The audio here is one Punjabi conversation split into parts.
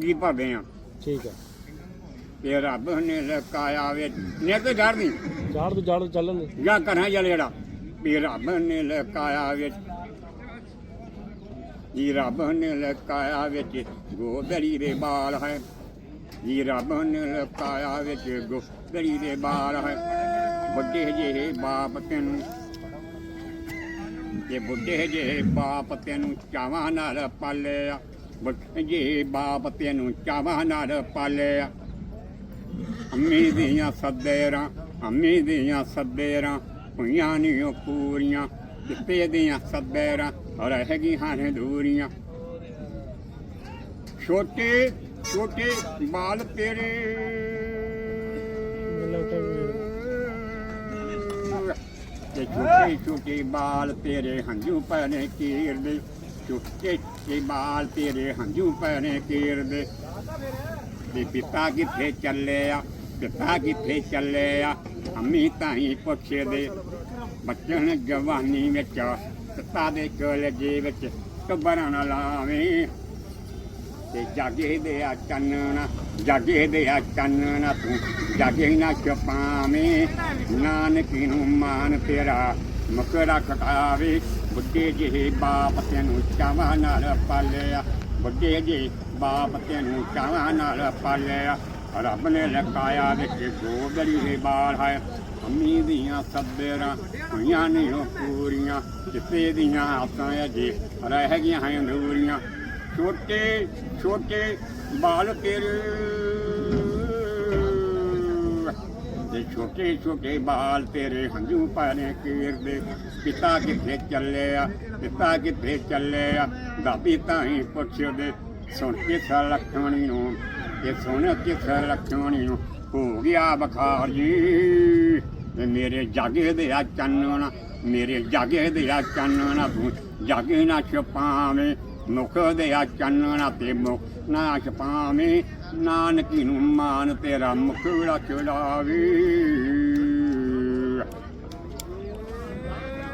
ਮੰਗੀ ਭਰਦੇ ਆ ਠੀਕ ਹੈ। ਤੇ ਰੱਬ ਨੇ ਲਕਾਇਆ ਵੇ ਨੇ ਤੇ ਡਰ ਨਹੀਂ। ਤੋਂ ਚੱਲਣ ਦੇ। ਜਾਂ ਘਰਾਂ ਜਲੇੜਾ ਵੀ ਰੱਬ ਨੇ ਲਕਾਇਆ ਵਿੱਚ ਜੀ ਰੱਬ ਨੇ ਲਕਾਇਆ ਵਿੱਚ ਗੋਦੜੀ ਦੇ ਬਾਲ ਹੈ। ਜੀ ਰੱਬ ਨੇ ਲਕਾਇਆ ਵਿੱਚ ਗੋਦੜੀ ਦੇ ਬਾਲ ਹੈ। ਵੱਡੇ ਜਿਹੇ ਬਾਪ ਤੈਨੂੰ। ਤੇ ਬੁੱਢੇ ਜਿਹੇ ਬਾਪ ਤੈਨੂੰ ਚਾਵਾਂ ਨਾਲ ਪਾਲਿਆ। ਵੱਡੇ ਬਾਪ ਤੈਨੂੰ ਚਾਵਾਂ ਨਾਲ ਪਾਲਿਆ। ਅੰਮੀ ਦੀਆਂ ਸੱਦੇਰਾਂ, ਅੰਮੀ ਦੀਆਂ ਸੱਦੇਰਾਂ ਹੋਈਆਂ ਨੀ ਉਹ ਪੂਰੀਆਂ ਕਿਤੇ ਦੀਆਂ ਸੱਦੇਰਾਂ, ਰਹਿ ਗਈਆਂ ਨੇ ਦੂਰੀਆਂ। ਛੋਟੇ ਛੋਟੇ ਬਾਲ ਤੇਰੇ। ਤੇ ਛੋਟੇ ਛੋਟੇ ਬਾਲ ਤੇਰੇ ਹੰਝੂ ਪੈਣੇ ਕੀਰਦੇ। ਛੋਟੇ ਛੋਟੇ ਬਾਲ ਤੇਰੇ ਹੰਝੂ ਪੈਣੇ ਕੀਰਦੇ। ਵੀ ਪਿਤਾ ਕਿੱਥੇ ਚੱਲਿਆ ਪਿਤਾ ਕਿੱਥੇ ਚੱਲਿਆ ਅੰਮੀ ਤਾਂ ਹੀ ਪੁੱਛਦੇ। ਬੱਚਣ ਜਵਾਨੀ ਵਿੱਚ, ਪਿਤਾ ਦੇ ਕੋਲ ਜੀ ਵਿੱਚ ਕਬਰਾਂ ਨਾ ਲਾਵੇਂ। ਤੇ ਜਾਗੇ ਦੇ ਆ ਚੰਨਣਾ, ਜਾਗੇ ਦੇ ਆ ਚੰਨਣਾ ਤੂੰ। ਜਾਗੇ ਨਾ ਚਪਾਵੇਂ ਨਾਨਕੀ ਨੂੰ ਮਾਨ ਤੇਰਾ ਮਕਰਾ ਖਟਾਵੇ ਬੁੱਢੇ ਜਿਹੇ ਬਾਪ ਤੈਨੂੰ ਚਾਵਾਂ ਨਾਲ ਪਾਲਿਆ ਬੁੱਢੇ ਜਿਹੇ ਬਾਪ ਤੈਨੂੰ ਚਾਵਾਂ ਨਾਲ ਪਾਲਿਆ। ਰੱਬ ਨੇ ਲਕਾਇਆ ਵਿੱਚ ਗੋਦੜੀ ਦੇ ਬਾਲ ਹੈ, ਅੰਮੀ ਦੀਆਂ ਸੱਬੇਰਾਂ ਹੋਈਆਂ ਨੇ ਉਹ ਪੂਰੀਆਂ ਜਿੱਤੇ ਦੀਆਂ ਆਸਾਂ ਅਜੇ ਰਹਿ ਗਈਆਂ ਹਨ ਅਧੂਰੀਆਂ ਛੋਟੇ ਛੋਟੇ ਬਾਲ ਤੇਰੇ ਤੇ ਛੋਟੇ ਛੋਟੇ ਬਾਲ ਤੇਰੇ ਹੰਝੂ ਪਾਣੇ ਕੀਰਦੇ ਪਿਤਾ ਕਿੱਥੇ ਚੱਲਿਆ ਪਿਤਾ ਕਿੱਥੇ ਚੱਲਿਆ ਦਾਦੀ ਤਾਂ ਹੀ ਪੁੱਛਦੇ, ਸੁਣ ਕੇ ਲਖਮਣੀ ਨੂੰ? ਇਹ ਸੁਣ ਕੇ ਲਖਮਣੀ ਨੂੰ? ਹੋ ਗਿਆ ਬਖਾਰ ਜੀ। ਤੇ ਮੇਰੇ ਜਾਗੇ ਦੇ ਆ ਚੰਨਣਾ, ਮੇਰੇ ਜਾਗੇ ਦੇ ਆ ਚੰਨਣਾ ਤੂੰ ਜਾਗੇ ਨਾ ਛਪਾਵੇਂ। ਮੁਖ ਦੇ ਆ ਚੰਨਣਾ ਤੇ ਮੁਖ ਨਾ ਛਪਾਵੇਂ। ਨਾਨਕੀ ਨੂੰ ਮਾਨ ਤੇਰਾ ਮੁਖੜਾ ਚੜਾਵੇ।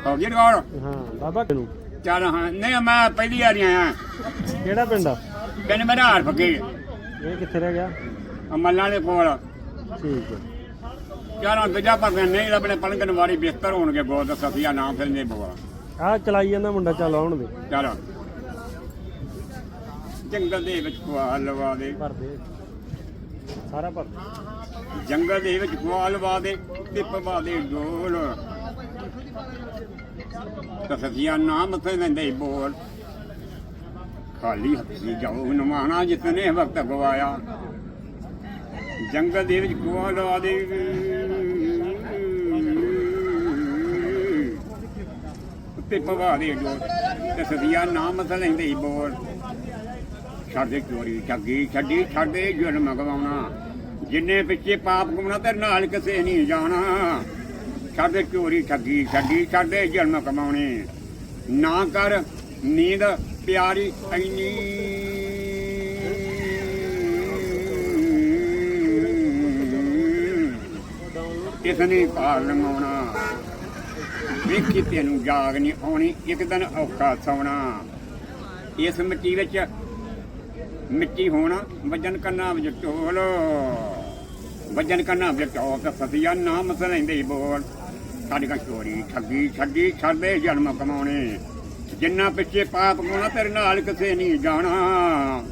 ਹੋ ਗਿਆ ਗੌਰ ਹਾਂ ਬਾਬਾ ਕਿਨੂੰ ਚੱਲ ਹਾਂ ਨਹੀਂ ਮੈਂ ਪਹਿਲੀ ਵਾਰੀ ਆਇਆ। ਕਿਹੜਾ ਪਿੰਡ ਆ? ਕਹਿੰਦੇ ਮੇਰਾ ਹਾਰ ਫੱਕੇ ਇਹ ਕਿੱਥੇ ਰਹਿ ਗਿਆ? ਮੱਲਾਂ ਦੇ ਕੋਲ। ਠੀਕ ਹੈ। ਚਾਰਾਂ ਦੂਜਾ ਪਾਸੇ ਨਹੀਂ ਲੱਭਣੇ ਪਲੰਗਨ ਵਾਰੀ ਬਿਸਤਰ ਹੋਣਗੇ ਗੋਦ ਸਫੀਆ ਨਾਮ ਫਿਰ ਨੇ ਬਵਾ ਆਹ ਚਲਾਈ ਜਾਂਦਾ ਮੁੰਡਾ ਚੱਲ ਆਉਣ ਦੇ। ਚਲੋ। ਜੰਗਲ ਦੇ ਵਿੱਚ ਕੁਆ ਲਵਾ ਦੇ। ਭਰ ਦੇ ਸਾਰਾ ਭਰ। ਜੰਗਲ ਦੇ ਵਿੱਚ ਕੁਆ ਲਵਾ ਦੇ ਤੇ ਪਵਾ ਦੇ ਡੋਲ। ਤਸਫੀਆ ਨਾਮ ਤੇ ਲੈਂਦੇ ਬੋਲ। ਖਾਲੀ ਹੱਥੀ ਜਾਓ ਨਮਾਣਾ ਜਿਤਨੇ ਵਕਤ ਗਵਾਇਆ। ਜੰਗਲ ਦੇ ਵਿੱਚ ਕੁਆ ਲਵਾ ਦੇ। ਤੇ ਪਵਾ ਦੇ ਡੋਲ। ਤਸਫੀਆ ਨਾਮ ਤੇ ਲੈਂਦੇ ਬੋਲ। ਛੱਡੇ ਚੋਰੀ ਠੱਗੀ ਛੱਡੀ, ਛੱਡੇ ਜੁਰਮ ਗਵਾਉਣਾ। ਜਿੰਨੇ ਪਿੱਛੇ ਪਾਪ ਗੁਮਣਾ ਤੇ ਨਾਲ ਕਿਸੇ ਨਹੀਂ ਜਾਣਾ। ਛੱਡੇ, ਚੋਰੀ ਠੱਗੀ ਛੱਡੀ, ਛੱਡੇ ਜ਼ੁਲਮ ਕਮਾਉਣੇ। ਨਾ ਕਰ ਨੀਂਦ ਪਿਆਰੀ ਐਨੀ ਇਸ ਨੇ ਪਾਰ ਲੰਘਾਉਣਾ। ਵੇਖੀ ਤੈਨੂੰ ਜਾਗ ਨਹੀਂ ਆਉਣੀ, ਇੱਕ ਦਿਨ ਔਖਾ ਸੌਣਾ। ਇਸ ਮਿੱਟੀ ਵਿੱਚ ਮਿੱਟੀ ਹੋਣਾ ਵਜਨ ਕੰਨਾ ਵਿੱਚ ਢੋਲ। ਵਜਨ ਕੰਨਾ ਵਿੱਚ ਢੋਲ ਤੇ ਸਤਿਆ ਨਾਮ ਸਲੈਂਦੇ ਬੋਲ। ਸਾਡੇ ਕਾ ਚੋਰੀ ਠੱਗੀ ਛੱਡੀ ਛੱਡੇ ਜਨਮ ਕਮਾਉਣੇ। ਜਿੰਨਾ ਪਿੱਛੇ ਪਾਪ ਕੋਣਾ ਤੇਰੇ ਨਾਲ ਕਿਸੇ ਨਹੀਂ ਜਾਣਾ।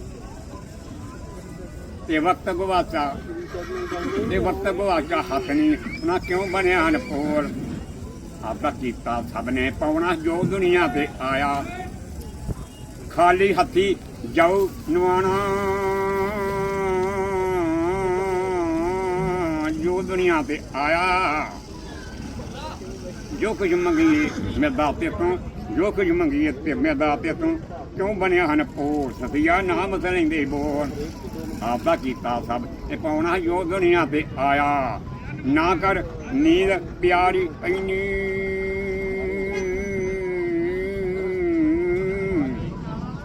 ਤੇ ਵਕਤ ਗਵਾਚਾ ਤੇ ਵਕਤ ਗਵਾਚਾ ਹੱਥ ਨਹੀਂ ਨਾ ਕਿਉਂ ਬਣਿਆ ਅਨਪੋਲ ਆਪਦਾ ਕੀਤਾ ਸਭ ਨੇ ਪਾਉਣਾ ਜੋ ਦੁਨੀਆ ਤੇ ਆਇਆ। ਖਾਲੀ ਹੱਥੀ ਜਾਉ ਨਵਾਣਾ। ਜੋ ਦੁਨੀਆ ਤੇ ਆਇਆ, ਜੋ ਕੁਝ ਮੰਗੀਏ ਮੈਂ ਦਾਤੇ ਤੋਂ, ਜੋ ਕੁਝ ਮੰਗੀਏ ਤੇ ਮੈਂ ਦਾਤੇ ਤੋਂ, ਕਿਉਂ ਬਣਿਆ ਹਨ ਪੋਰ ਸਤਿਆ ਨਾਮ ਸਲੈਂਦੇ ਬੋਲ ਆਪਦਾ ਕੀਤਾ ਸਭ ਤੇ ਪਾਉਣਾ ਜੋ ਦੁਨੀਆ ਤੇ ਆਇਆ। ਨਾ ਕਰ ਨੀਂਦ ਪਿਆਰੀ ਐਨੀ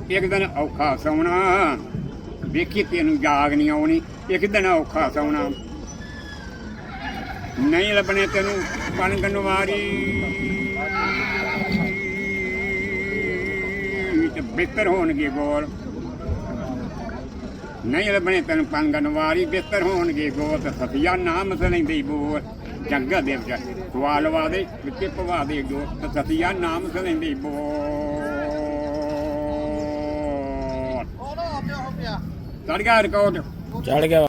ਇੱਕ ਦਿਨ ਔਖਾ ਸੌਣਾ। ਵੇਖੀ ਤੈਨੂੰ ਜਾਗ ਨਹੀਂ ਆਉਣੀ, ਇੱਕ ਦਿਨ ਔਖਾ ਸੌਣਾ। ਨਹੀਂ ਲੱਭਣੇ ਤੈਨੂੰ ਕਣਕ ਨਵਾਰੀ। ਤੇ ਬਿਹਤਰ ਹੋਣਗੇ ਗੋਲ। ਨਹੀਂ ਲੱਭਣੇ ਤੈਨੂੰ ਕਣਕ ਨਵਾਰੀ, ਬਿਸਤਰ ਹੋਣਗੇ ਗੋਤ ਸਤਿਆ ਨਾਮ ਸਲੈਂਦੀ ਬੋਲ। ਜੰਗਾ ਦੇ ਵਿੱਚ ਸਵਾਲ ਵਾਦੇ ਵਿੱਚੇ ਪਵਾ ਦੇ ਗੋਤ ਸਫੀਆ ਨਾਮ ਸਲੈਂਦੀ ਬੋਲ। జడిగా